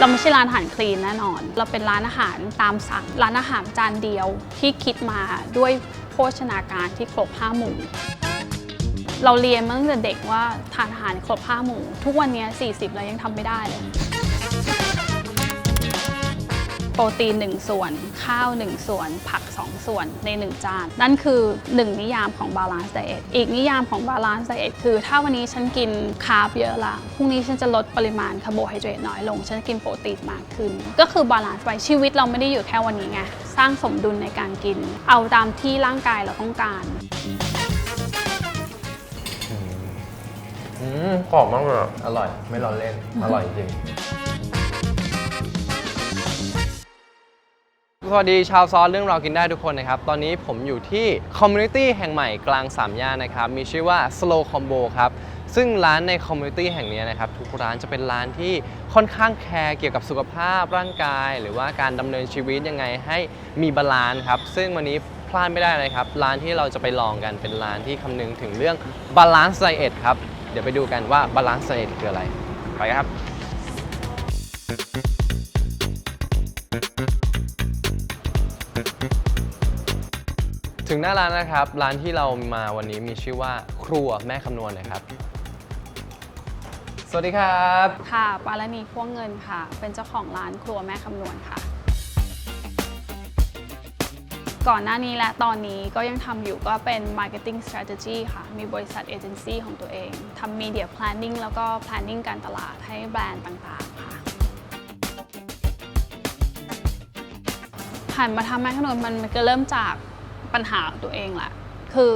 เราไม่ใช่ร้านอาหารคลีนแน่นอน เราเป็นร้านอาหารตามสั่ง ร้านอาหารจานเดียวที่คิดมาด้วยโภชนาการที่ครบห้าหมู่เราเรียนมาตั้งแต่เด็กว่าทานอาหารครบห้าหมู่ ทุกวันนี้ 40 เรายังทำไม่ได้เลย โปรตีน 1 ส่วน ข้าว 1 ส่วน ผัก 2 ส่วนใน 1 จาน นั่นคือ 1 นิยามของ balance diet อีกนิยามของ balance diet คือ ถ้าวันนี้ฉันกินคาร์บเยอะละพรุ่งนี้ฉันจะลดปริมาณคาร์โบไฮเดรตน้อยลง ฉันจะกินโปรตีนมากขึ้น ก็คือ balance ไว้ชีวิตเราไม่ได้อยู่แค่วันนี้ไงสร้างสมดุลในการกิน เอาตามที่ร่างกายเราต้องการอืมกรอบมากเลยอะอร่อย ไม่ร้อนเล่น อร่อยจริง สวัสดีชาวซอสเรื่องเรากินได้ทุกคนนะครับ ตอนนี้ผมอยู่ที่คอมมูนิตี้แห่งใหม่กลางสามย่านนะครับ มีชื่อว่า Slow Combo ครับ ซึ่งร้านในคอมมูนิตี้แห่งนี้นะครับ ทุกร้านจะเป็นร้านที่ค่อนข้างแคร์เกี่ยวกับสุขภาพร่างกาย หรือว่าการดำเนินชีวิตยังไงให้มีบาลานซ์ครับ ซึ่งวันนี้พลาดไม่ได้เลยครับ ร้านที่เราจะไปลองกันเป็นร้านที่คำนึงถึงเรื่องบาลานซ์ไดเอทครับ เดี๋ยวไปดูกันว่าบาลานซ์ไดเอทคืออะไร ไปครับ ถึงหน้าร้านนะครับ ร้านที่เรามาวันนี้มีชื่อว่าครัวแม่คำนวณนะครับ สวัสดีครับ ค่ะ ปาลนีพ่วงเงินค่ะ เป็นเจ้าของร้านครัวแม่คำนวณค่ะ ก่อนหน้านี้และตอนนี้ก็ยังทำอยู่ก็เป็น Marketing Strategy ค่ะ มีบริษัทเอเจนซี่ของตัวเองทำ Media Planning แล้วก็ Planning การตลาดให้แบรนด์ต่างๆค่ะหันมาทำแม่ขนมมันมันก็เริ่มจาก ปัญหาตัวเองแหละคือ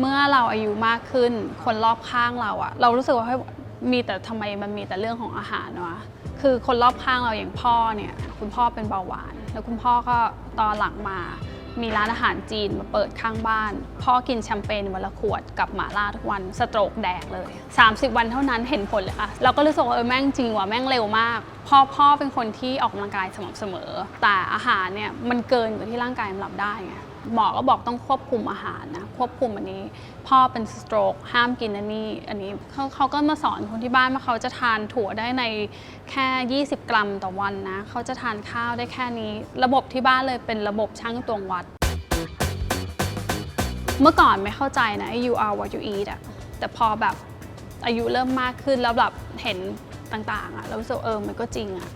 เมื่อเราอายุมากขึ้น คนรอบข้างเราอะเรารู้สึกว่ามีแต่ทำไมมันมีแต่เรื่องของอาหารวะคือคนรอบข้างเราอย่างพ่อเนี่ย คุณพ่อเป็นเบาหวาน แล้วคุณพ่อก็ตอนหลังมา มีร้านอาหารจีนมาเปิดข้างบ้าน พ่อกินแชมเปญวันละขวดกับหมาล่าทุกวันสโตรกแดกเลย 30 วันเท่านั้นเห็นผลเลยอะเราก็รู้สึกว่าเออแม่งจริงว่ะแม่งเร็วมากพ่อพ่อเป็นคนที่ออกกำลังกายสม่ำเสมอ แต่อาหารเนี่ยมันเกินกว่าที่ร่างกายมันรับได้ไง หมอก็บอกต้องควบคุมอาหารนะควบคุมอันนี้ พ่อเป็นสโตรกห้ามกินอันนี้อันนี้เขาเขาก็มาสอนคนที่บ้านว่าเขาจะทานถั่วได้ในแค่ 20 กรัมต่อวันนะเขาจะทานข้าวได้แค่นี้ ระบบที่บ้านเลยเป็นระบบช่างตวงวัด เมื่อก่อนไม่เข้าใจนะ you are what you eat อะแต่พอแบบอายุเริ่มมากขึ้นแล้วแบบเห็นต่างๆอะเรารู้สึกเออมันก็จริงอะ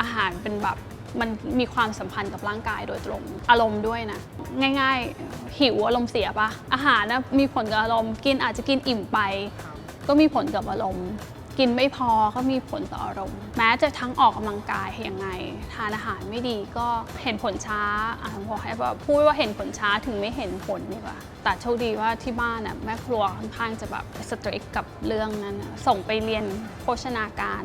อาหารเป็นแบบ มันมีความสัมพันธ์กับร่างกายโดยตรงอารมณ์ด้วยนะง่ายๆ หิวอารมณ์เสียปะอาหารนะมีผลกับอารมณ์กินอาจจะกินอิ่มไป ก็มีผลกับอารมณ์ กินไม่พอก็มีผลต่ออารมณ์ แม้จะทั้งออกกำลังกายยังไง ทานอาหารไม่ดีก็เห็นผลช้าอะบอกให้แบบพูดว่าเห็นผลช้าถึงไม่เห็นผลดีกว่าแต่โชคดีว่าที่บ้านน่ะแม่ครัวค่อนข้างจะแบบสตริกกับเรื่องนั้นส่งไปเรียนโภชนาการ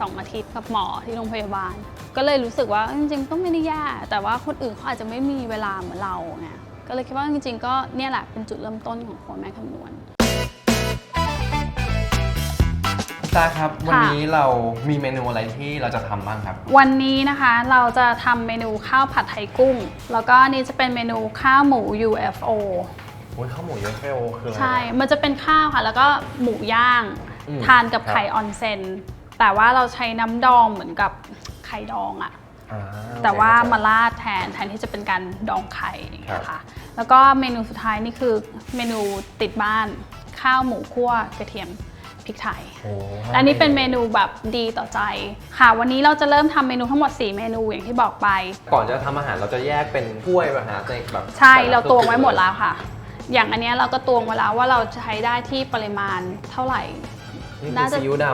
สองอาทิตย์กับหมอที่โรงพยาบาล ก็เลยรู้สึกว่าจริงๆก็ไม่ได้แย่แต่ว่าคนอื่นเขาอาจจะไม่มีเวลาเหมือนเราไงก็เลยคิดว่าจริงๆ ก็เนี่ยแหละเป็นจุดเริ่มต้นของครัวแม่คำนวณตาครับ วันค่ะนี้เรามีเมนูอะไรที่เราจะทำบ้างครับ วันนี้นะคะเราจะทำเมนูข้าวผัดไทยกุ้ง แล้วก็อันนี้จะเป็นเมนูข้าวหมู UFO โอ้ยข้าวหมูเยอะเฟลคืออะไร ใช่ มันจะเป็นข้าวค่ะ แล้วก็หมูย่างอืมทานกับครับไข่ออนเซน แต่ว่าเราใช้น้ำดองเหมือนกับไข่ดองอะอ่าแต่ว่าโอเค มาราดแทนแทนที่จะเป็นการดองไข่ครับ นะคะแล้วก็เมนูสุดท้ายนี่คือเมนูติดบ้านข้าวหมูคั่วกระเทียมพริกไทย โอ้และอันนี้เป็นเมนูแบบดีต่อใจ ค่ะ วันนี้เราจะเริ่มทำเมนูทั้งหมด 4 เมนูอย่างที่บอกไป ก่อนจะทำอาหารเราจะแยกเป็นถ้วยแบบหาในแบบใช่แต่ละเราตวงไว้จุดๆหมดแล้วค่ะ อย่างอันเนี้ยเราก็ตวงไว้แล้วว่าเราจะใช้ได้ที่ปริมาณเท่าไหร่ นี่คืน่าอจะ ซีอิ๊วด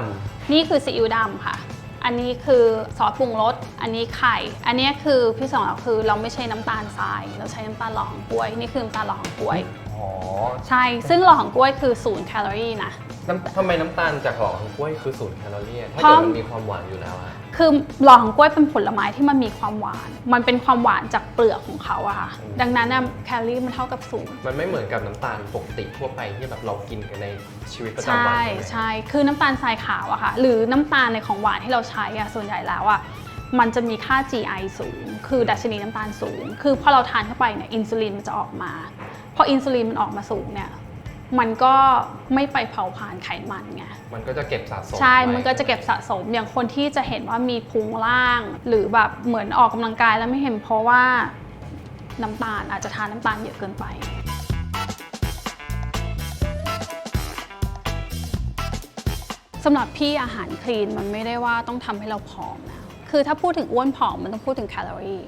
นี่คือซีอิ๊วดำค่ะ อันนี้คือซอสปรุงรส อันนี้ไข่ อันเนี้ยคือพี่สองเราคือเราไม่ใช้น้ำตาลทราย เราใช้น้ำตาลหล่อของกล้วย นี่คือน้ำตาลหล่อของกล้วยำอ๋อ ใช่ ซึ่งหล่อของกล้วยคือศูนย์แคลอรี่นะน้ำทำไมน้ำตาลจากหล่อของกล้วยคือศูนย์แคลอรี่อะถ้าเพราะเกิดมันมีความหวานอยู่แล้วอะ คือหล่อของกล้วยเป็นผลไม้ที่มันมีความหวาน มันเป็นความหวานจากเปลือกของเขาอะค่ะ ดังนั้นน่ะแคลอรี่มันเท่ากับศูนย์มันไม่เหมือนกับน้ำตาลปกติทั่วไปที่แบบเรากินกันในชีวิตประจำวันใช่ใช่ไหม ใช่ คือน้ำตาลทรายขาวอะค่ะ หรือน้ำตาลในของหวานที่เราใช้อะส่วนใหญ่แล้วอะมันจะมีค่า GI สูง คือดัชนีน้ำตาลสูง คือพอเราทานเข้าไปเนี่ยอินซูลินมันจะออกมา พออินซูลินมันออกมาสูงเนี่ย มันก็ไม่ไปเผาผลาญไขมันไง มันก็จะเก็บสะสมใช่ ไว้มันก็จะเก็บสะสมอย่างคนที่จะเห็นว่ามีพุงล่าง หรือแบบเหมือนออกกำลังกายแล้วไม่เห็นเพราะว่าน้ำตาลอาจจะทานน้ำตาลเยอะเกินไป สำหรับพี่อาหารคลีนมันไม่ได้ว่าต้องทำให้เราผอมนะ คือถ้าพูดถึงอ้วนผอมมันต้องพูดถึงแคลอรี่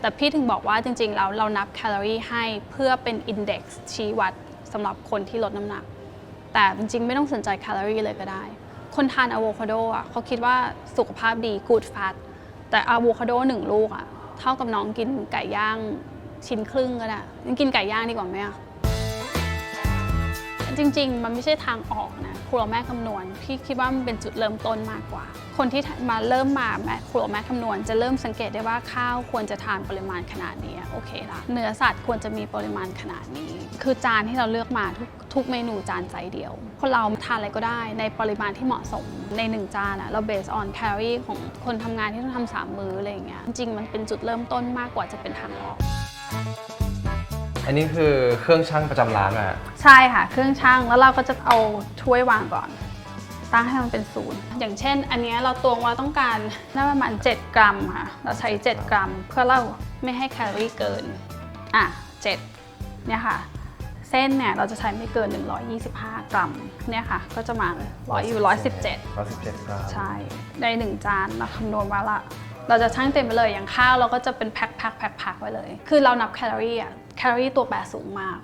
แต่พี่ถึงบอกว่าจริงๆแล้วเรานับแคลอรี่ให้เพื่อเป็นอินเด็กซ์ชี้วัด สำหรับคนที่ลดน้ำหนัก แต่จริงๆ ไม่ต้องสนใจแคลอรี่เลยก็ได้ คนทานอะโวคาโดอะเขาคิดว่าสุขภาพดี good fat แต่อะโวคาโดหนึ่งลูกอะเท่ากับน้องกินไก่ย่างชิ้นครึ่งก็ได้งั้นกินไก่ย่างดีกว่าไหมอะจริง ๆ มันไม่ใช่ทางออกนะครัวแม่คำนวณพี่คิดว่ามันเป็นจุดเริ่มต้นมากกว่า คนที่มาเริ่มมาแม่ครัวแม่คำนวณ จะเริ่มสังเกตได้ว่าข้าวควรจะทานปริมาณขนาดนี้โอเคละเนื้อสัตว์ควรจะมีปริมาณขนาดนี้ คือจานที่เราเลือกมาทุกทุกเมนูจานใจเดียว คนเราทานอะไรก็ได้ในปริมาณที่เหมาะสมในหนึ่งจานอะเราเบสออนแคลอรี่ของคนทำงานที่ต้องทำสามมื้ออะไรอย่างเงี้ยจริงๆมันเป็นจุดเริ่มต้นมากกว่าจะเป็นทางออกอันนี้คือเครื่องชั่งประจำร้านอะใช่ค่ะ เครื่องช่างแล้วเราก็จะเอาถ้วยวางก่อน ตั้งให้มันเป็นศูนย์อย่างเช่น อันเนี้ยเราตวงว่าต้องการน่าประมาณ 7 กรัมค่ะ เราใช้ 7 กรัม เพื่อเราไม่ให้แคลอรี่เกิน อะ 7 เนี่ยค่ะ เส้นเนี่ยเราจะใช้ไม่เกิน 125 กรัม เนี่ยค่ะ ก็จะมาร้อยอยู่ 117ร้อยสิบเจ็ดกรัมใช่ ในหนึ่งจานเราคำนวณว่าละเราจะชั่งเต็มไปเลยอย่างข้าวเราก็จะเป็นแพ็คแพ็คแพ็คแพ็คไว้เลย คือเรานับแคลอรี่อะแคลอรี่ตัวแปรสูงมาก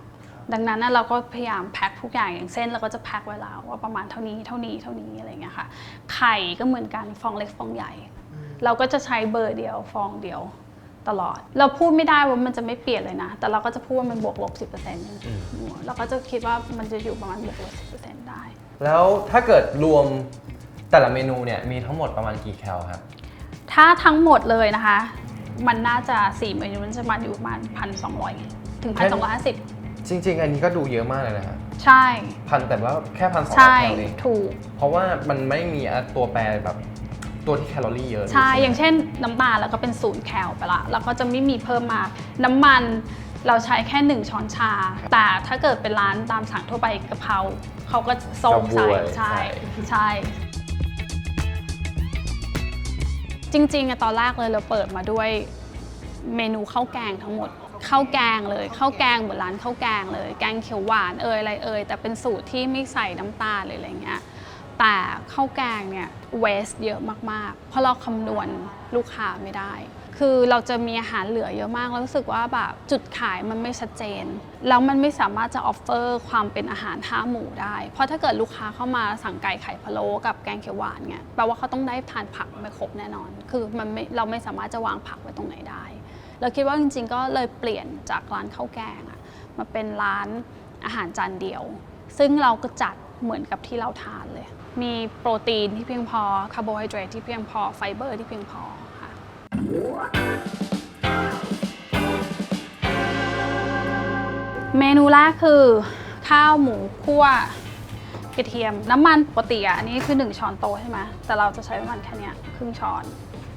ดังนั้นน่ะเราก็พยายามแพ็คทุกอย่างอย่างเส้นเราก็จะแพ็คไว้แล้วว่าประมาณเท่านี้เท่านี้เท่านี้อะไรอย่างเงี้ยค่ะ ไข่ก็เหมือนกันฟองเล็กฟองใหญ่ เราก็จะใช้เบอร์เดียวฟองเดียวตลอด เราพูดไม่ได้ว่ามันจะไม่เปลี่ยนเลยนะ แต่เราก็จะพูดว่ามันบวกลบสิบเปอร์เซ็นต์เราก็จะคิดว่ามันจะอยู่ประมาณบวกลบสิบเปอร์เซ็นต์ได้ แล้วถ้าเกิดรวมแต่ละเมนูเนี่ยมีทั้งหมดประมาณกี่แคลครับ ถ้าทั้งหมดเลยนะคะ มันน่าจะ4เมนูมันจะมาอยู่ประมาณพันสองถึงพันสองร้อยห้าสิบ จริง ๆ อันนี้ก็ดูเยอะมากเลยนะฮะใช่ พันแต่ว่าแค่พันสองใช่แคลเองถูก เพราะว่ามันไม่มีตัวแปรแบบตัวที่แคลอรี่เยอะใช่ไหมอย่างเช่นน้ำตาลแล้วก็เป็นศูนย์แคลไปละ แล้วก็จะไม่มีเพิ่มมา น้ำมันเราใช้แค่ 1 ช้อนชา แต่ถ้าเกิดเป็นร้านตามสั่งทั่วไปกะเพราเขาก็ส้มใส่ใช่ใช่ จริงๆอะตอนแรกเลยเราเปิดมาด้วยเมนูข้าวแกงทั้งหมด ข้าวแกงเลยข้าวแกงเหมือนร้านข้าวแกงเลย แกงเขียวหวานเอยอะไรเอยแต่เป็นสูตรที่ไม่ใส่น้ำตาลเลยอะไรเงี้ยแต่ข้าวแกงเนี่ยเวสเยอะมากๆ เพราะเราคำนวณลูกค้าไม่ได้ คือเราจะมีอาหารเหลือเยอะมาก แล้วรู้สึกว่าแบบจุดขายมันไม่ชัดเจน แล้วมันไม่สามารถจะออฟเฟอร์ความเป็นอาหารห้าหมู่ได้ เพราะถ้าเกิดลูกค้าเข้ามาสั่งไก่ไข่พะโล้กับแกงเขียวหวานเนี่ยแปลว่าเขาต้องได้ทานผักไม่ครบแน่นอน คือมันไม่เราไม่สามารถจะวางผักไว้ตรงไหนได้ เราคิดว่าจริง ๆ ก็เลยเปลี่ยนจากร้านข้าวแกงอะมาเป็นร้านอาหารจานเดียว ซึ่งเราก็จัดเหมือนกับที่เราทานเลย มีโปรตีนที่เพียงพอคาร์โบไฮเดรตที่เพียงพอไฟเบอร์ที่เพียงพอค่ะ เมนูแรกคือ ข้าวหมูคั่วกระเทียมน้ำมันปกติอะอันนี้คือ 1 ช้อนโต๊ะใช่ไหมแต่เราจะใช้ประมาณแค่เนี้ยครึ่งช้อน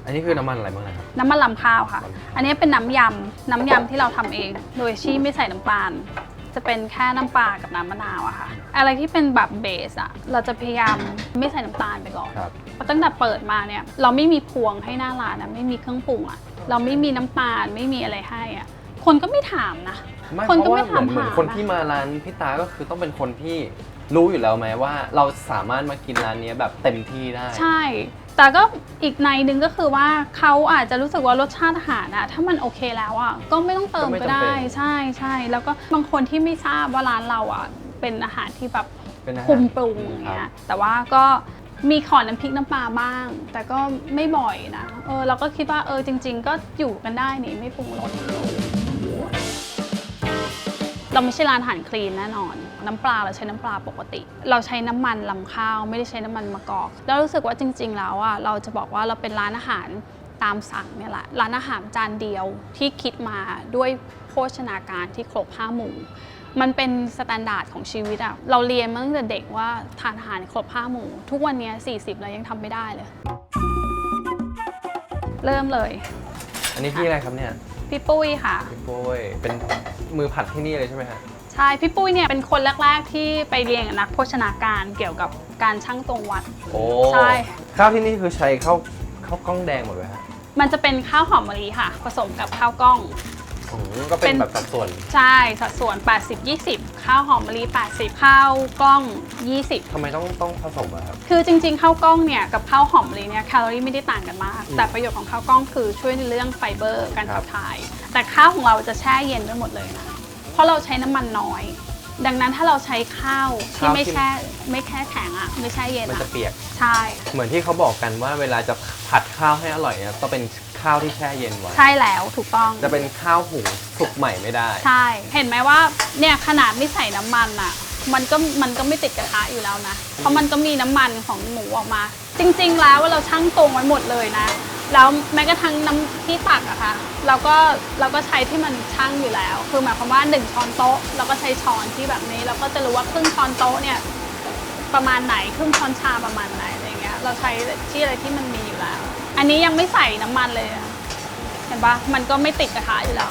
อันนี้คือน้ำมันอะไรบ้างนะครับ น้ำมันลำข้าวค่ะ อันนี้เป็นน้ำยำ น้ำยำที่เราทำเอง โดยที่ไม่ใส่น้ำตาล จะเป็นแค่น้ำปลากับน้ำมะนาวอะค่ะ อะไรที่เป็นแบบเบสอะเราจะพยายามไม่ใส่น้ำตาลไปก่อนครับเพราะตั้งแต่เปิดมาเนี่ยเราไม่มีพวงให้หน้าร้านนะไม่มีเครื่องปรุงอะเราไม่มีน้ำตาลไม่มีอะไรให้อะคนก็ไม่ถามนะ ไม่คนเพก็ราะไม่ว่าเหมือนถามเหมือนหาคนนะที่มาร้านพี่ตาก็คือต้องเป็นคนที่รู้อยู่แล้วไหมว่า เราสามารถมากินร้านนี้แบบเต็มที่ได้ ใช่ แต่ก็อีกในหนึ่งก็คือว่าเขาอาจจะรู้สึกว่ารสชาติอาหารอะถ้ามันโอเคแล้วอะก็ไม่ต้องเติมก็ไม่ก็จำเป็นได้ ใช่ใช่แล้วก็บางคนที่ไม่ทราบว่าร้านเราอะเป็นอาหารที่แบบเป็นอาหาร คุมปรุงอย่างครัเงี้ยบแต่ว่าก็มีขอน้ำพริกน้ำปลาบ้าง แต่ก็ไม่บ่อยนะเออเราก็คิดว่าเออจริง ๆ ก็อยู่กันได้นี่ไม่ปรุงรสเราไม่ใช่ร้านอาหารคลีนแน่นอน น้ำปลาเราใช้น้ำปลาปกติ เราใช้น้ำมันลำข้าวไม่ได้ใช้น้ำมันมะกอกแล้วรู้สึกว่าจริง ๆ แล้วอะเราจะบอกว่าเราเป็นร้านอาหารตามสั่งเนี่ยแหละร้านอาหารจานเดียวที่คิดมาด้วยโภชนาการที่ครบห้าหมู่มันเป็นสแตนดาร์ดของชีวิตอะเราเรียนมาตั้งแต่เด็กว่าทานอาหารครบห้าหมู่ ทุกวันเนี้ย40 เรายังทำไม่ได้เลย เริ่มเลย อันนี้พี่อะไรครับเนี่ย พี่ปุ้ยค่ะพี่โป้ยเป็นมือผัดที่นี่เลยใช่ไหมฮะ ใใช่ พี่ปุ้ยเนี่ยเป็นคนแรก ๆ ที่ไปเรียนกับนักโภชนาการเกี่ยวกับการชั่งตวงวัด โอ้ใช่ ข้าวที่นี่คือใช้ข้าวข้าวกล้องแดงหมดเลยฮะมันจะเป็นข้าวหอมมะลิค่ะ ผสมกับข้าวกล้อง อืมก็เป็นแบบสัดส่วนใช่ สัดส่วน 80 20 ข้าวหอมมะลิ80 ข้าวกล้อง 20 ทำไมต้องต้องผสมอะครับ คือจริงๆ ข้าวกล้องเนี่ยกับข้าวหอมมะลิเนี่ยแคลอรี่ไม่ได้ต่างกันมากแต่ประโยชน์ของข้าวกล้องคือช่วยในเรื่องไฟเบอร์การครัขับบถ่าย แต่ข้าวของเราจะแช่เย็นไว้หมดเลยนะเพ ราะเราใช้น้ำมันน้อย ดังนั้นถ้าเราใช้ข้าวที่ไม่แช่ไม่แช่แข็งอะไม่แช่เย็นมันอะจะเปียก ใช่ เหมือนที่เขาบอกกันว่าเวลาจะผัดข้าวให้อร่อยเนี่ยต้องเป็นข้าวที่แช่เย็นไว้ ใช่แล้วถูกต้อง จะเป็นข้าวหุงสุกใหม่ไม่ได้ ใช่ เห็นไหมว่าเนี่ยขนาดไม่ใส่น้ำมันอะ มันก็มันก็ไม่ติดกระทะอยู่แล้วนะ เพราะมันก็มีน้ำมันของหมูออกมา จริง ๆ แล้วว่าเราชั่งตรงไว้หมดเลยนะ แล้วแม้กระทั่งน้ำที่ตักอะค่ะเราก็เราก็ใช้ที่มันช่างอยู่แล้ว คือหมายความว่าหนึ่งช้อนโต๊ะเราก็ใช้ช้อนที่แบบนี้ เราก็จะรู้ว่าครึ่งช้อนโต๊ะเนี่ยประมาณไหนครึ่งช้อนชาประมาณไหนอะไรเงี้ยเราใช้ที่อะไรที่มันมีอยู่แล้ว อันนี้ยังไม่ใส่น้ำมันเลยเห็นปะมันก็ไม่ติดกระทะอยู่แล้ว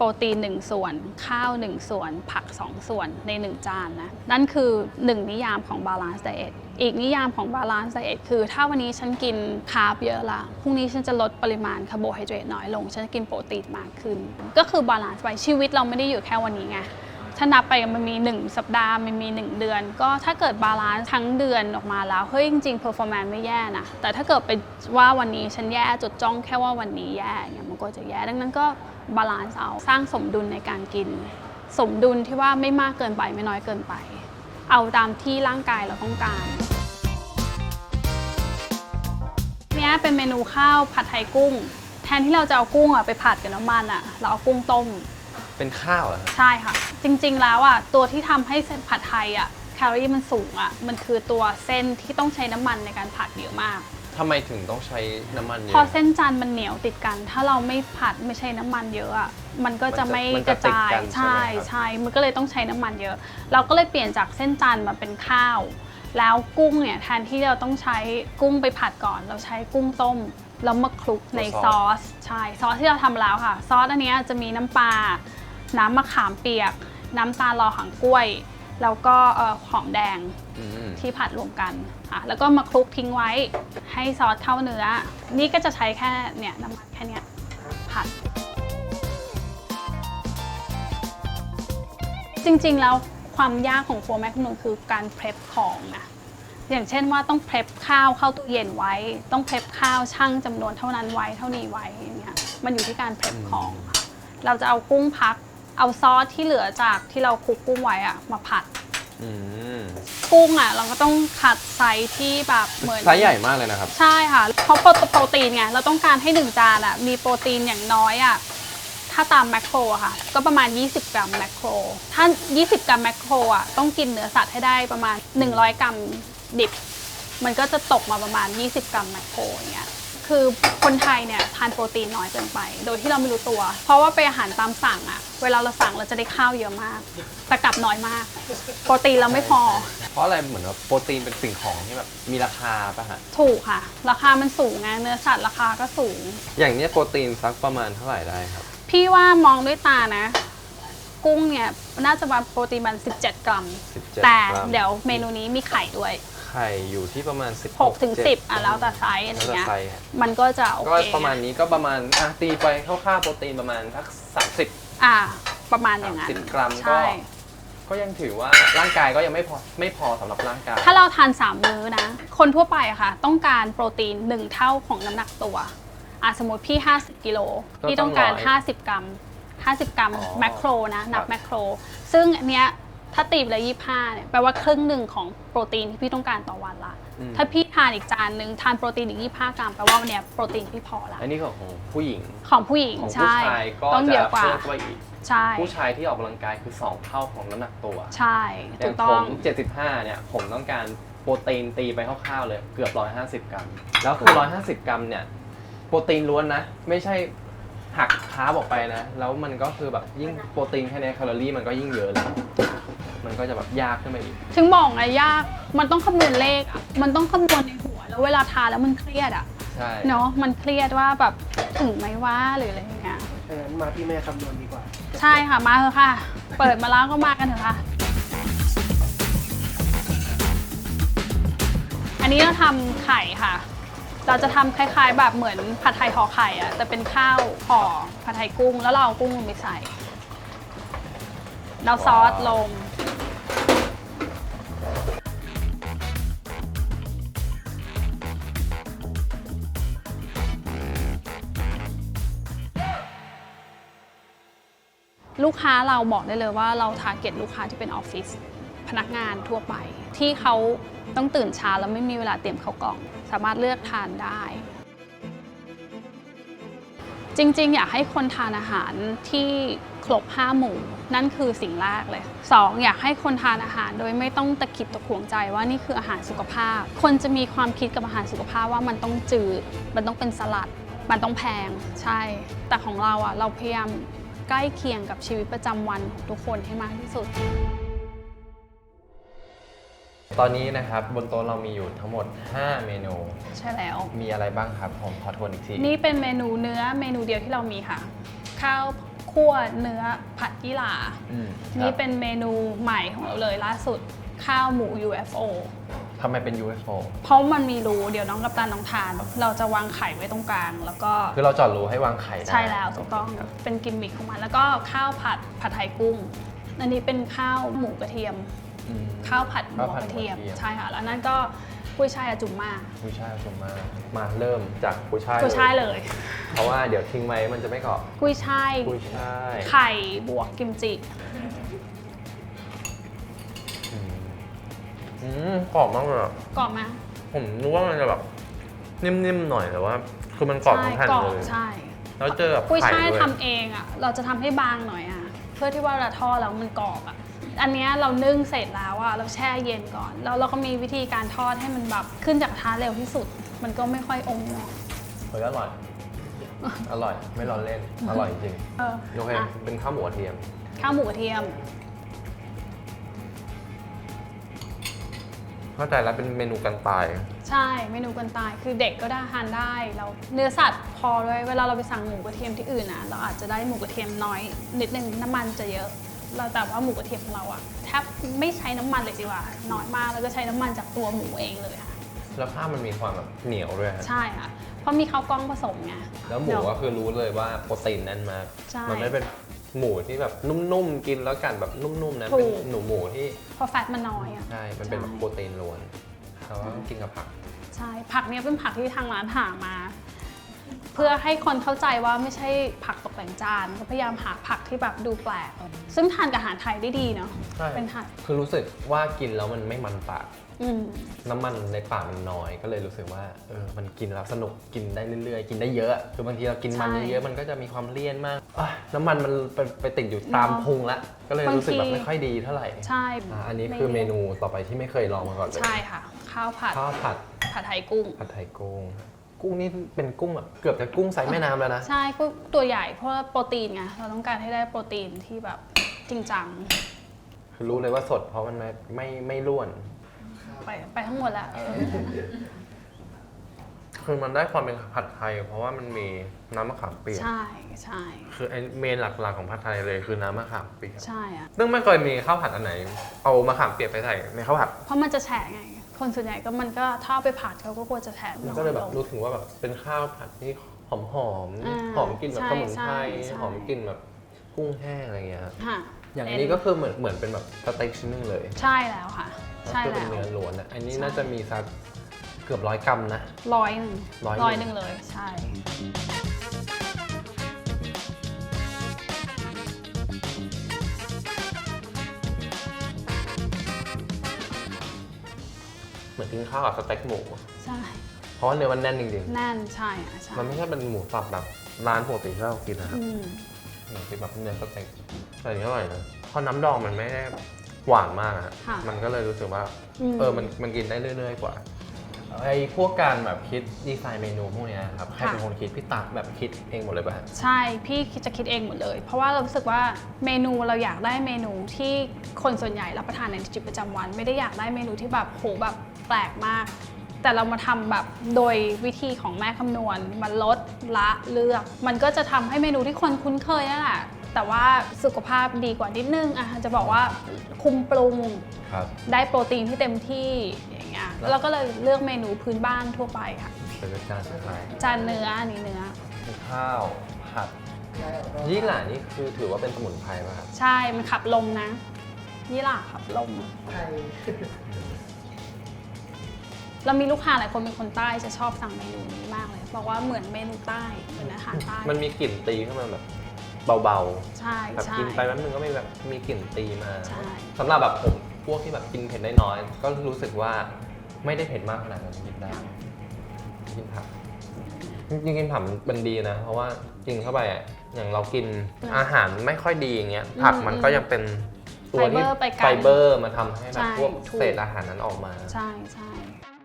โปรตีน 1 ส่วน ข้าว 1 ส่วน ผัก 2 ส่วนใน 1 จานนะ นั่นคือ 1 นิยามของ balance diet อีกนิยามของ balance diet คือ ถ้าวันนี้ฉันกินคาร์บเยอะละพรุ่งนี้ฉันจะลดปริมาณคาร์โบไฮเดรตน้อยลง ฉันจะกินโปรตีนมากขึ้น ก็คือ balance ไปชีวิตเราไม่ได้อยู่แค่วันนี้ไงถ้านับไปมันมี 1 สัปดาห์มันมี 1 เดือน ก็ถ้าเกิดบาลานซ์ทั้งเดือนออกมาแล้ว เฮ้ย จริงๆ performance ไม่แย่นะ แต่ถ้าเกิดไปว่าวันนี้ฉันแย่จดจ้องแค่ว่าวันนี้แย่เงี้ยมันก็จะแย่ดังนั้นก็ บาลานซ์เอาสร้างสมดุลในการกิน สมดุลที่ว่าไม่มากเกินไปไม่น้อยเกินไป เอาตามที่ร่างกายเราต้องการเนี้ยเป็นเมนูข้าวผัดไทยกุ้ง แทนที่เราจะเอากุ้งอะไปผัดกับน้ำมันอะเราเอากุ้งต้ม เป็นข้าวเหรอครับใช่ค่ะ จริงๆแล้วอะตัวที่ทำให้เส้นผัดไทยอะแคลอรี่มันสูงอะมันคือตัวเส้นที่ต้องใช้น้ำมันในการผัดเยอะมาก ทำไมถึงต้องใช้น้ำมันเยพออะ เส้นจันทร์มันเหนียวติดกัน ถ้าเราไม่ผัดไม่ใช้น้ำมันเยอะอะมันก็จะไม่มันกจะระจายมันจะติดกันใช่ใช่ไหมครับ ใช่มันก็เลยต้องใช้น้ำมันเยอะ เราก็เลยเปลี่ยนจากเส้นจันทร์มาเป็นข้าว แล้วกุ้งเนี่ยแทนที่เราต้องใช้กุ้งไปผัดก่อน เราใช้กุ้งต้มแล้วมาคลุกในซอสใช่ซอสที่เราทำแล้วค่ะ ซอสอันเนี้ยจะมีน้ำปลาน้ำมะขามเปียก น้ำตาลรอหางกล้วย แล้วก็เอ่อหอมแดงอืมที่ผัดรวมกันอะแล้วก็มาคลุกทิ้งไว้ให้ซอสเข้าเนื้อ นี่ก็จะใช้แค่เนี่ยน้ำมันแค่เนี้ยผัด จริงๆแล้วความยากของครัวแม่คุณนงคือการเพลฟของนะอย่างเช่นว่าต้องเพลฟข้าวเข้าตู้เย็นไว้ ต้องเพลฟข้าวช่างจำนวนเท่านั้นไว้เท่านี้ไว้อย่างเงี้ยมันอยู่ที่การเพลฟของค่ะเราจะเอากุ้งพัก เอาซอสที่เหลือจากที่เราคลุกกุ้งไว้อะมาผัดอืมกุ้งอะเราก็ต้องขัดไซส์ที่แบบเหมือน ไซส์ใหญ่มากเลยนะครับ ใช่ค่ะเพราะโปรโปรตีนไงเราต้องการให้หนึ่งจานอะมีโปรตีนอย่างน้อยอะถ้าตามแมคโครอะค่ะ ก็ประมาณ 20 กรัมแมคโคร ถ้า 20 กรัมแมคโครอะต้องกินเนื้อสัตว์ให้ได้ประมาณ 100 กรัมดิบ มันก็จะตกมาประมาณ 20 กรัมแมคโครอย่างเงี้ย คือคนไทยเนี่ยทานโปรตีนน้อยเกินไป โดยที่เราไม่รู้ตัว เพราะว่าไปอาหารตามสั่งอะเวลาเราสั่งเราจะได้ข้าวเยอะมาก แต่กลับน้อยมาก โปรตีนเราไม่พอ เพราะอะไรเหมือนว่าโปรตีนเป็นสิ่งของที่แบบมีราคาป่ะฮะ ถูกค่ะ ราคามันสูงไงเนื้อสัตว์ราคาก็สูง อย่างเนี้ยโปรตีนสักประมาณเท่าไหร่ได้ครับ พี่ว่ามองด้วยตานะ กุ้งเนี่ยน่าจะมาโปรตีนมัน 17 กรัม 17แต่กรัม เดี๋ยวเมนูนี้มีไข่ด้วย ไข่อยู่ที่ประมาณ 16 6ถึง10อะแล้วแต่ไซส์อะไรแล้วแต่เงี้ยไซส์มันก็จะโอก็เคประมาณนี้ก็ประมาณอะตีไปคร่าวๆโปรตีนประมาณสัก30 อ่าประมาณอย่างนั้น30กรัมก็ ใช่ก็ยังถือว่าร่างกายก็ยังไม่พอไม่พอสำหรับร่างกาย ถ้าเราทาน 3 มื้อนะ คนทั่วไปอะค่ะ ต้องการโปรตีน 1 เท่าของน้ำหนักตัวอะสมมติพี่ 50 กิโลก็พี่ต้องการต้องร้อย50 กรัม 50 กรัมอ๋อแมคโครนะ นับครับ แมคโคร ซึ่งอันเนี้ย ถ้าตีไปเลย25เนี่ยแปลว่าครึ่งหนึ่งของโปรตีนที่พี่ต้องการต่อวันละ อืม ถ้าพี่ทานอีกจานหนึ่งทานโปรตีนอีก25กรัมแปลว่าวันเนี้ยโปรตีนพี่พอละอันนี้ของของผู้หญิง ของผู้หญิงของผู้ใช่ ชายก็ต้องเยจะอะกว่า เพิ่มเข้าไปอีก ใช่ ผู้ชายที่ออกกำลังกายคือ 2 เท่าของน้ำหนักตัวใช่ อถูย่างกต้ผอง ม 75 เนี่ย ผมต้องการโปรตีนตีไปคร่าวๆเลยเกือบ 150 กรัม แล้วคือ 150 กรัมเนี่ย โปรตีนล้วนนะ ไม่ใช่หักคาร์บออกไปนะ แล้วมันก็คือแบบยิ่งโปรตีนแค่นี้แคลอรี่มันก็ยิ่งเยอะเลย มันก็จะแบบยากขึ้นมาอีก ถึงบอกไงยาก มันต้องคำนวณเลขอะมันต้องคำนวณในหัวเราแล้วเวลาทานแล้วมันเครียดอะใช่เนาะ มันเครียดว่าแบบถึงไหมว่าหรืออะไรอย่างเงี้ยดังนั้นมาที่แม่คำนวณดีกว่า ใช่ค่ะ มาเถอะค่ะ เปิดมาแล้วก็มากันเถอะค่ะ อันนี้เราทำไข่ค่ะ เราจะทำคล้ายๆ แบบเหมือนผัดไทยห่อไข่อะแต่เป็นข้าวห่อผัดไทยกุ้ง แล้วเราเอากุ้งลงไปใส่ เราซอสลง ลูกค้าเราบอกได้เลยว่าเราทาร์เก็ตลูกค้าที่เป็นออฟฟิศพนักงานทั่วไป ที่เขาต้องตื่นเช้าแล้วไม่มีเวลาเตรียมข้าวกล่อง สามารถเลือกทานได้ จริงๆ อยากให้คนทานอาหารที่ ครบ 5 หมู่ นั่นคือสิ่งแรกเลย 2. อยากให้คนทานอาหารโดยไม่ต้องตะขิดตะขวงใจว่านี่คืออาหารสุขภาพ คนจะมีความคิดกับอาหารสุขภาพว่ามันต้องจืด มันต้องเป็นสลัด มันต้องแพงใช่ แต่ของเราอะเราพยายามใกล้เคียงกับชีวิตประจำวันของทุกคนให้มากที่สุด ตอนนี้นะครับบนโต๊ะเรามีอยู่ทั้งหมด 5 เมนู ใช่แล้ว มีอะไรบ้างครับผมขอทวนอีกที นี่เป็นเมนูเนื้อเมนูเดียวที่เรามีค่ะ ข้าว คั่วเนื้อผัดยี่หร่าอืมนี่ครับเป็นเมนูใหม่ของเราเลยล่าสุดข้าวหมู UFO ทำไมเป็น UFO เพราะมันมีรูเดี๋ยวน้องกับตาลน้องทาน เราจะวางไข่ไว้ตรงกลาง แล้วก็คือเราเจอดรูให้วางไข่ได้ใช่แล้วถูกต้องครับเป็นกิมมิคของมันแล้วก็ข้าวผัดผัดไทยกุ้ง อันนี้เป็นข้าวหมูกระเทียม อืม ข้าวผัดหมูข้าวผัดกระเทียมหมูกระเทียมใช่ค่ะแล้วนั่นก็ กุ้ยช่ายอาจุมมากุ้ยช่ายผมมามาเริ่มจากกุ้ยช่ายกุ้ยช่ายเลย เพราะว่าเดี๋ยวทิ้งไว้มันจะไม่กรอบกุ้ยช่ายกุ้ยช่ายไข่บวกกิมจิอืมอืมกรอบมากเลยอะกรอบไหมผมนึกว่ามันจะแบบนิ่มๆหน่อยแต่ว่า คือมันกรอบทั้งแผ่นใช่กรอเลบยใช่แล้วเจอกับกุ้ยไข่ช่ายด้วยทำเองอะ เราจะทำให้บางหน่อยอะ เพื่อที่ว่าเราทอดแล้วมันกรอบอะ อันเนี้ยเรานึ่งเสร็จแล้วอะเราแช่เย็นก่อน แล้วเราก็มีวิธีการทอดให้มันแบบขึ้นจากกระทะเร็วที่สุด มันก็ไม่ค่อยองค์งเฮ้ยอร่อย อร่อย ไม่ร้อนเล่น อร่อยจริงเออโอเคอะเป็นข้าวหมูกระเทียม ข้าวหมูกระเทียม เข้าใจแล้วเป็นเมนูกันตาย ใช่เมนูกันตายคือเด็กก็ได้ทานได้เราเนื้อสัตว์พอด้วยเวลาเราไปสั่งหมูกระเทียมที่อื่นนะเราอาจจะได้หมูกระเทียมน้อย นิดนึงน้ำมันจะเยอะ เราแต่ว่าหมูกระเทียมของเราอะแทบไม่ใช้น้ำมันเลยดีกว่าน้อยมากแล้วก็ใช้น้ำมันจากตัวหมูเองเลยค่ะ แล้วข้าวมันมีความแบบเหนียวด้วยฮะใช่ค่ะ เพราะมีข้าวกล้องผสมไงแล้วหมูก็คือรู้เลยว่าโปรตีนแน่นมาก ใช่มันไม่เป็นหมูที่แบบนุ่มๆกินแล้วกันแบบนุ่มๆนะถูเป็นกหนูหมูที่เพราะแฟตมันน้อยอะ ใช่มันเป็นแบบใช่ โปรตีนล้วนแต่ว่าต้องกินกับผัก ใช่ผักเนี้ยเป็นผักที่ทางร้านหามาเพื่อให้คนเข้าใจว่าไม่ใช่ผักตกแต่งจานก็พยายามหาผักที่แบบดูแปลก ซึ่งทานกับอาหารไทยได้ดีเนาะใช่เป็นผักคือรู้สึกว่ากินแล้วมันไม่มันปาก อืม น้ำมันในปากมันน้อยก็เลยรู้สึกว่าเออมันกินแล้วสนุกกินได้เรื่อยๆ กินได้เยอะ คือบางทีเรากินมันใช่เยอะๆมันก็จะมีความเลี่ยนมากอะน้ำมันมันไปไปติดอยู่ตามเนอะพุงละก็เลยรู้สึกแบบบางที ไม่ค่อยดีเท่าไหร่ใช่อะอันนี้คือเมนูต่อไปที่ไม่เคยลองมาก่อนเลยใช่ค่ะ ข้าวผัดข้าวผัดผัดไทยกุ้ง ผัดไทยกุ้ง กุ้งนี่เป็นกุ้งแบบเกือบจะกุ้งไซส์แม่น้ำแล้วนะ ใช่กุ้งตัวใหญ่เพราะว่าโปรตีนไงเราต้องการให้ได้โปรตีนที่แบบจริงจังคือรู้เลยว่าสดเพราะมันไม่ไม่ไม่ร่วน ไปไปทั้งหมดแล้วเออคือมันได้ความเป็นผัดไทย เพราะว่ามันมีน้ำมะขามเปียก ใช่ใช่คือไอเมนหลักๆของผัดไทยเลยคือน้ำมะขามเปียกใช่อะซึ่งไม่เคยมีข้าวผัดอันไหน เอามะขามเปียกไปใส่ในข้าวผัด เพราะมันจะแฉะไง คนส่วนใหญ่ก็มันก็ถ้าเอาไปผัดเขาก็กลัวจะแฉะมันก็เลยแบบน้อรู้ถึงว่าแบบเป็นข้าวผัดที่หอมหอมๆอ่าหอมกลิ่นแบบใช่สมุนไพรใช่ใช่หอมกลิ่นแบบกุ้งแห้งอะไรเงี้ยครับค่ะอย่างเป็อันนี้ก็คือเหมือนเหมือนเป็นแบบสเต็กชิ้นหนึงเลย ใช่แล้วค่ะ ใช่ก็คือเป็แล้นวเนื้อล้วนนะอันนี้ใช่น่าจะมีสักเกือบร้อยกรัมนะร้อยหนึ่งร้อยหนึ่งร้อยหนึ่งเลยใช่ เหมือนกินข้าวกับสเต็กหมู ใช่ เพราะว่าเนื้อมันแน่นจริงแน่นใช่อะใช่ๆ มันไม่ใช่เป็นหมูสับแบบร้านปกติที่เรากินนะครับอืมเหมือนเป็นแบบเนื้อสเต็กแต่อันนี้อร่อยนะเพราะน้ำดองมันไม่ได้หวานมากอะค่ะมันก็เลยรู้สึกว่า ม เออ มัน มันกินได้เรื่อย ๆ กว่า ไอ้พวกการแบบคิดดีไซน์เมนูพวกเนี้ยครับ ใครค่ะ เป็นคนคิด พี่ตักแบบคิดเองหมดเลยป่ะฮะ ใช่ พี่คิดจะคิดเองหมดเลย เพราะว่าเรารู้สึกว่าเมนูเราอยากได้เมนูที่คนส่วนใหญ่รับประทานในชีวิตประจำวัน ไม่ได้อยากได้เมนูที่แบบโหแบบ แปลกมาก แต่เรามาทำแบบโดยวิธีของแม่คำนวณ มันลดละเลือก มันก็จะทำให้เมนูที่คนคุ้นเคยนั่นแหละแต่ว่าสุขภาพดีกว่านิดนึงอะจะบอกว่าคุมปรุงครับ ได้โปรตีนที่เต็มที่อย่างเงี้ยแล้วเราก็เลยเลือกเมนูพื้นบ้านทั่วไปค่ะเป็นจานสุดท้ายจานเนื้ออันนี้เนื้อมีข้าวผัดยี่หร่านี่คือถือว่าเป็นสมุนไพรป่ะครับ ใช่มันขับลมนะยี่หร่าขับลม ไทย เรามีลูกค้าหลายคนเป็นคนใต้จะชอบสั่งเมนูนี้มากเลยบอกว่าเหมือนเมนูใต้เหมือนอาหารใต้มันมีกลิ่นตีเข้ามาแบบเบาใช่ๆ แบบใช่ กินไปแป๊บนึงก็มีแบบมีกลิ่นตีมาใช่ สำหรับแบบผมพวกที่แบบกินเผ็ดได้น้อยก็รู้สึกว่าไม่ได้เผ็ดมากขนาดนั้นกินได้กินผักจริงๆกินผักมันดีนะ เพราะว่ากินเข้าไปอะอย่างเรากินอาหารไม่ค่อยดีอย่างเงี้ยผักมันก็ยังเป็นตัวที่ไฟเบอร์ไปกันไฟเบอร์มาทำให้แบใช่บพวกถูก เศษอาหารนั้นออกมา ใช่ใช่ผมช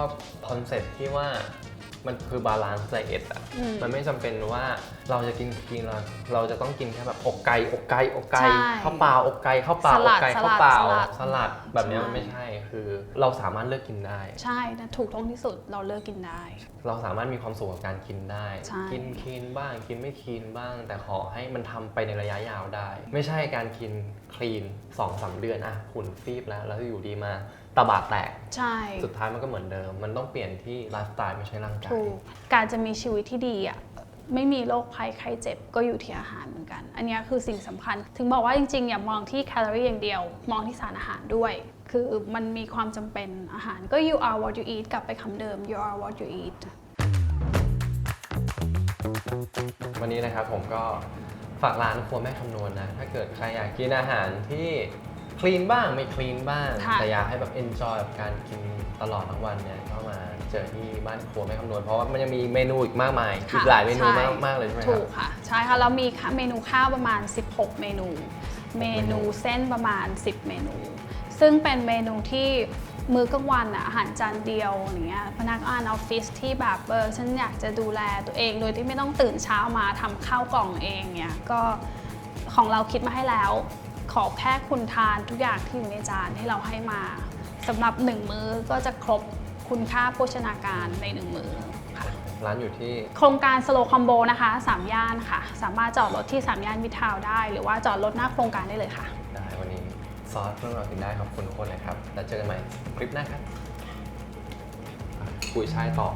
อบคอนเซ็ปต์ที่ว่ามันคือบาลานซ์ไดเอทอะ อืมมันไม่จำเป็นว่าเราจะกินคลีนเราเราจะต้องกินแค่แบบอกไก่อกไก่อกไก่ใช่ข้าวเปล่าอกไก่ข้าวเปล่าสอลักดไก่สลัดข้าวเปล่าสลัดสลัดแบบเนี้ยใช่ มันไม่ใช่คือเราสามารถเลือกกินได้ ใช่นะถูกต้องที่สุดเราเลิกกินได้ เราสามารถมีความสุขกับการกินได้ ใช่ กินคลีนบ้างกินไม่คลีนบ้าง แต่ขอให้มันทำไปในระยะยาวได้ ไม่ใช่การกินคลีนสองสามเดือนอะหุ่นฟีบแล้วแล้วอยู่ดีมา ตะบาดแตก ใช่สุดท้ายมันก็เหมือนเดิม มันต้องเปลี่ยนที่ไลฟ์สไตล์ไม่ใช่ร่างกาย ถูกการจะมีชีวิตที่ดีอะไม่มีโรคภัยไข้เจ็บก็อยู่ที่อาหารเหมือนกัน อันเนี้ยคือสิ่งสำคัญ ถึงบอกว่าจริงๆ อย่ามองที่แคลอรี่อย่างเดียว มองที่สารอาหารด้วย คือมันมีความจำเป็นอาหารก็ you are what you eat กลับไปคำเดิม you are what you eat วันนี้นะครับผมก็ฝากร้านครัวแม่คำนวณนะถ้าเกิดใครอยากกินอาหารที่ คลีนบ้างไม่คลีนบ้าง ค่ะ แต่อยากให้แบบเอนจอยกับการกินตลอดทั้งวันเนี่ยก็มาเจอที่บ้านครัวแม่คำนวณเพราะว่ามันยังมีเมนูอีกมากมายค่ะอีกหลายเมนูใช่มากมากเลยใช่ไหมคถูรับ กค่ะ ใช่ค่ะ แล้วมีค่ะเมนูข้าวประมาณ 16 เมนู เมนูเส้นประมาณ 10 เมนู ซึ่งเป็นเมนูที่มื้อกลางวันอะอาหารจานเดียวอย่างเงี้ยพนักงานออฟฟิศที่แบบเออฉันอยากจะดูแลตัวเองโดยที่ไม่ต้องตื่นเช้ามาทำข้าวกล่องเองเนี่ยก็ของเราคิดมาให้แล้วข อแค่คุณทานทุกอย่างที่อยู่ในจานที่เราให้มาสำหรับหนึ่งมื้อก็จะครบคุณค่าโภชนาการในหนึ่งมื้อค่ะ ร้านอยู่ที่ โครงการ Slow Combo นะคะ 3 ย่านค่ะ สามารถจอดรถที่ 3 ย่านมิตรทาวน์ได้ หรือว่าจอดรถหน้าโครงการได้เลยค่ะ ได้วันนี้ซอสเพื่อเรากินได้ขอบคุณทุกคนเลยครับ แล้วเจอกันใหม่คลิปหน้าครับคุยชายต่อ